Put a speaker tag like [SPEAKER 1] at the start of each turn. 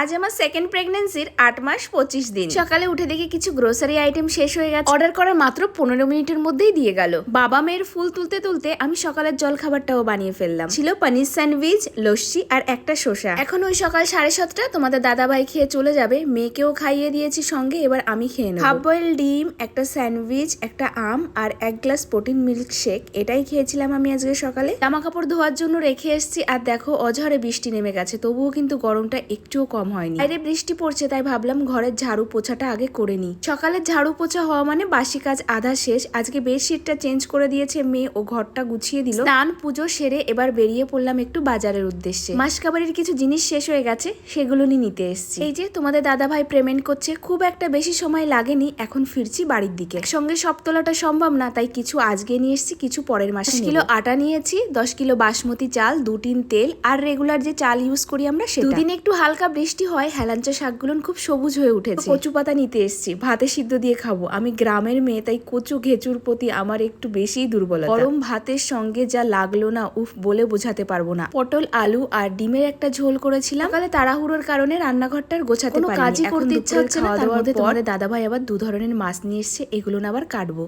[SPEAKER 1] আজ আমার সেকেন্ড প্রেগনেন্সির আট মাস পঁচিশ দিন। সকালে উঠে দেখি কিছু গ্রোসারি আইটেম শেষ হয়ে গেছে। অর্ডার করার মাত্র পনেরো মিনিটের মধ্যেই দিয়ে গেল। বাবা মেয়ের ফুল তুলতে তুলতে আমি সকালের জল খাবারটাও বানিয়ে ফেললাম। ছিল পনির স্যান্ডউইচ লস্যি আর একটা শসা। এখন ওই সকাল সাড়ে সাতটা তোমাদের দাদা ভাই খেয়ে চলে যাবে। মেয়েকেও খাইয়ে দিয়েছি সঙ্গে, এবার আমি খেয়ে নেব। হাফ বয়েল ডিম, একটা স্যান্ডউইচ একটা আম আর এক গ্লাস প্রোটিন মিল্ক শেক এটাই খেয়েছিলাম আমি আজকে সকালে। জামা কাপড় ধোয়ার জন্য রেখে এসেছি, আর দেখো অঝরে বৃষ্টি নেমে গেছে, তবুও কিন্তু গরমটা একটুও কম হয়নি। বাইরে বৃষ্টি পড়ছে তাই ভাবলাম ঘরের ঝাড়ু পোছাটা আগে করে নিই। সকালে ঝাড়ু পোছা হওয়া মানে বাসি কাজ আধা শেষ। আজকে বেডশিটটা চেঞ্জ করে দিয়েছে মেয়ে ও ঘরটা গুছিয়ে দিল। স্নান পুজো সেরে এবার বেরিয়ে পড়লাম একটু বাজারের উদ্দেশ্যে। মাসকাবাড়ির কিছু জিনিস শেষ হয়ে গেছে সেগুলো নিয়ে নিতে এসেছি। এই যে তোমাদের দাদা ভাই পেমেন্ট করছে খুব একটা বেশি সময় লাগেনি এখন ফিরছি বাড়ির দিকে। সঙ্গে সব তোলাটা সম্ভব না তাই কিছু আজকে নিয়ে এসেছি কিছু পরের মাসে কিলো আটা নিয়েছি দশ কিলো বাসমতি চাল দু টিন তেল আর রেগুলার যে চাল ইউজ করি আমরা সেটা। দুদিন একটু হালকা বৃষ্টি হয় হেলাঞ্চা শাকগুলো খুব সবুজ হয়ে উঠেছে। কচু পাতা নিতে এসেছি ভাতে সিদ্ধ দিয়ে খাব। আমি গ্রামের মেয়ে তাই কচু ঘেচুর প্রতি আমার একটু বেশিই দুর্বলতা। গরম ভাতের সঙ্গে যা লাগল না উফ বলে বোঝাতে পারব না। পটল আলু আর ডিমের একটা ঝোল করেছিলাম। তাহলে তাড়াহুড়োর কারণে রান্নাঘরটার গোছাতে পারিনি।
[SPEAKER 2] কাজই করতে ইচ্ছা হচ্ছে না, তার মধ্যে
[SPEAKER 1] পর দাদা ভাই আবার দু ধরনের মাছ নিয়ে এসছে এগুলো না আবার কাটবো।